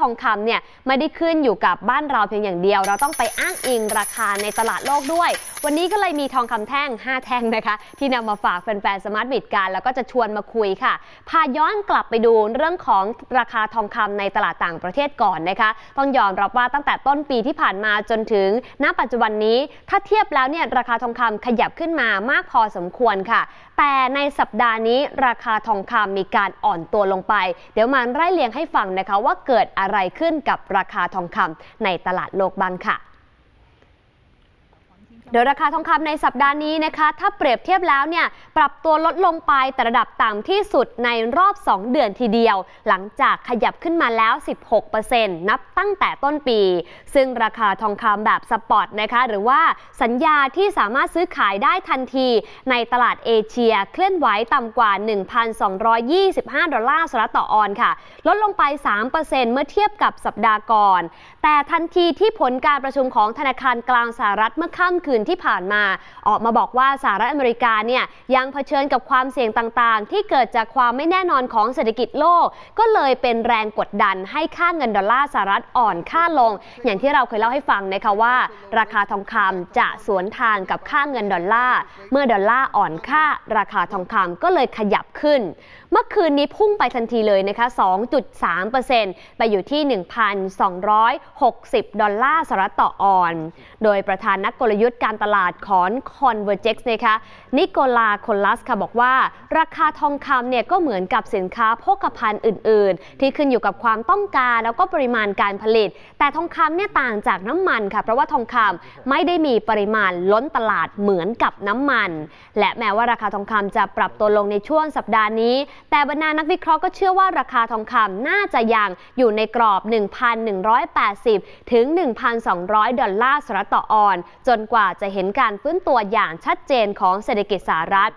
ทองคำเนี่ยไม่ได้ขึ้นอยู่กับบ้านเราเพียงอย่างเดียว เราต้องไปอ้างอิงราคาในตลาดโลกด้วย วันนี้ก็เลยมีทองคำแท่ง 5 แท่งนะคะ ที่นำมาฝากแฟนๆสมาร์ทบิดกัน แล้วก็จะชวนมาคุยค่ะ พาย้อนกลับไปดูเรื่องของราคาทองคำในตลาดต่างประเทศก่อนนะคะ ต้องยอมรับว่าตั้งแต่ต้นปีที่ผ่านมาจนถึง ณปัจจุบันนี้ ถ้าเทียบแล้วเนี่ยราคาทองคำขยับขึ้นมามากพอสมควรค่ะ แต่ในสัปดาห์นี้ราคาทองคำมีการอ่อนตัวลงไป เดี๋ยวมาไล่เรียงให้ฟังนะคะว่าเกิดอะไรขึ้นกับราคาทองคำในตลาดโลกบ้างค่ะ โดยราคาทองคำในสัปดาห์นี้นะคะ ถ้าเปรียบเทียบแล้วเนี่ยปรับตัวลดลงไปแต่ระดับต่ำที่สุดในรอบ 2 เดือนทีเดียว หลังจากขยับขึ้นมาแล้ว 16%นับตั้งแต่ต้นปี ซึ่งราคาทองคำแบบสปอตนะคะหรือว่าสัญญาที่สามารถซื้อขายได้ทันที ในตลาดเอเชียเคลื่อนไหวต่ำกว่า 1,225 ดอลลาร์สหรัฐต่อออนค่ะ ลดลงไป 3%เมื่อเทียบกับสัปดาห์ก่อน แต่ทันทีที่ผลการประชุมของธนาคารกลางสหรัฐเมื่อค่ำคืนที่ผ่านมา ออกมาบอกว่าสหรัฐอเมริกาเนี่ยยังเผชิญกับความเสี่ยงต่างๆ ที่เกิดจากความไม่แน่นอนของเศรษฐกิจโลก ก็เลยเป็นแรงกดดันให้ค่าเงินดอลลาร์สหรัฐอ่อนค่าลง อย่างที่เราเคยเล่าให้ฟังนะคะว่า ราคาทองคำจะสวนทางกับค่าเงินดอลลาร์เมื่อดอลลาร์อ่อนค่า ราคาทองคำก็เลยขยับขึ้น เมื่อคืนนี้พุ่งไปทันทีเลยนะคะ 2.3%ไปอยู่ที่ 1,260 ดอลลาร์สหรัฐต่อออน โดยประธานนักกลยุทธ์การตลาดของ Convergex นะคะนิโคลาโคลัสค่ะบอกว่า ราคาทองคำเนี่ยก็เหมือนกับสินค้าโภคภัณฑ์อื่น ๆ ที่ขึ้นอยู่กับความต้องการแล้วก็ปริมาณการผลิต แต่ทองคำเนี่ยต่างจากน้ำมันค่ะ เพราะว่าทองคำไม่ได้มีปริมาณล้นตลาดเหมือนกับน้ำมัน และแม้ว่าราคาทองคำจะปรับตัวลงในช่วงสัปดาห์นี้ แต่บรรดานักวิเคราะห์ก็เชื่อว่าราคาทองคำน่าจะยังอยู่ในกรอบ 1,180 ถึง 1,200 ดอลลาร์สหรัฐต่อออน จนกว่าจะเห็นการฟื้นตัวอย่างชัดเจนของเศรษฐกิจสหรัฐ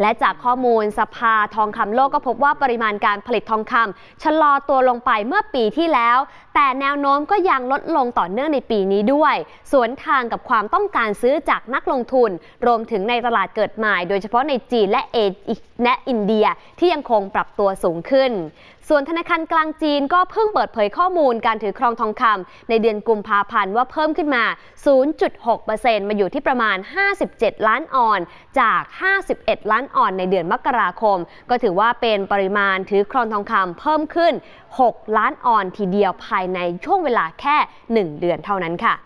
และจากข้อมูลสภาทองคำโลกก็พบว่าปริมาณการผลิตทองคำชะลอตัวลงไปเมื่อปีที่แล้ว แต่แนวโน้มก็ยังลดลงต่อเนื่องในปีนี้ด้วย สวนทางกับความต้องการซื้อจากนักลงทุน รวมถึงในตลาดเกิดใหม่ โดยเฉพาะในจีนและเอและอินเดียที่ยังคงปรับตัวสูงขึ้นส่วนธนาคารกลางจีนก็เพิ่งเปิดเผยข้อมูลการถือครองทองคำในเดือนกุมภาพันธ์ว่าเพิ่มขึ้นมา 0.6%มาอยู่ที่ประมาณ 57 ล้านออน จาก 51 ล้านออนในเดือนมกราคม ก็ถือว่าเป็นปริมาณถือครองทองคำเพิ่มขึ้น 6 ล้านออนทีเดียวภายในช่วงเวลาแค่ 1 เดือนเท่านั้นค่ะ